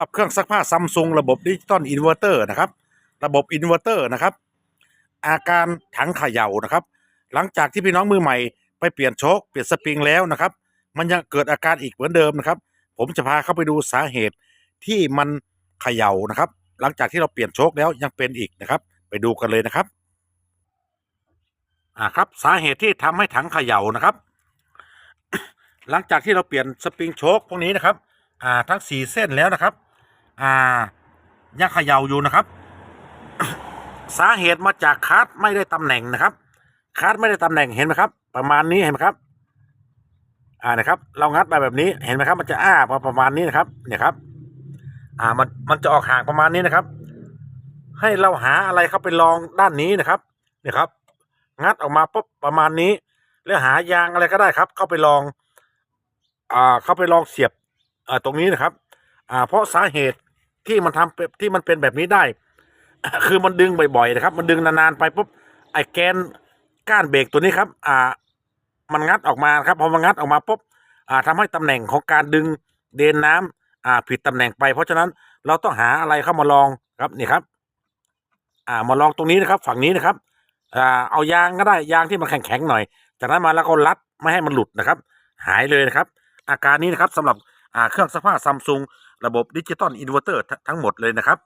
กับเครื่องซักผ้าซัมซุงระบบดิจิตอลอินเวอร์เตอร์นะครับ ระบบอินเวอร์เตอร์นะครับ อาการถังเขย่านะครับ หลังจากที่พี่น้องมือใหม่ไปเปลี่ยนโชคเปลี่ยนสปริงแล้วนะครับ มันยังเกิดอาการอีกเหมือนเดิมนะครับ ผมจะพาเข้าไปดูสาเหตุที่มันเขย่านะครับ หลังจากที่เราเปลี่ยนโชคแล้วยังเป็นอีกนะครับ ไปดูกันเลยนะครับอ่าครับสาเหตุที่ทำให้ถังเขย่านะครับ หลังจากที่เราเปลี่ยนสปริงโชคพวกนี้นะครับ อ่าทั้งสี่เส้นแล้วนะครับ อ่ายังเขย่าอยู่นะครับ สาเหตุมาจากคาร์ดไม่ได้ตำแหน่งนะครับคาร์ดไม่ได้ตำแหน่งเห็นไหมครับ ประมาณนี้เห็นไหมครับ อ่านะครับ เรางัดไปแบบนี้เห็นไหมครับ มันจะอ้ามาประมาณนี้นะครับ เนี่ยครับ อ่ามันมันจะออกห่างประมาณนี้นะครับ ให้เราหาอะไรเข้าไปลองด้านนี้นะครับ เนี่ยครับ งัดออกมาปุ๊บประมาณนี้ แล้วหายางอะไรก็ได้ครับ เข้าไปลอง อ่าเข้าไปลองเสียบอ่าตรงนี้นะครับ อ่า เพราะสาเหตุ ที่มันทำเป็ที่มันเป็นแบบนี้ได้ คือมันดึงบ่อยๆนะครับ มันดึงนานๆไปปุ๊บไอ้แกนก้านเบรกตัวนี้ครับ อ่า มันงัดออกมาครับพอมันงัดออกมาปุ๊บอ่าทำให้ตำแหน่งของการดึงเดนน้ำอ่า ผิดตำแหน่งไป เพราะฉะนั้นเราต้องหาอะไรเข้ามาลองครับนี่ครับ อ่ามาลองตรงนี้นะครับ ฝั่งนี้นะครับอ่าเอายางก็ได้ยางที่มันแข็งๆหน่อย จากนั้นมาแล้วก็รัดไม่ให้มันหลุดนะครับ หายเลยนะครับ อาการนี้นะครับสำหรับอ่าเครื่องซักผ้าซัมซุง ระบบดิจิตอลอินเวอร์เตอร์ทั้งหมดเลยนะครับ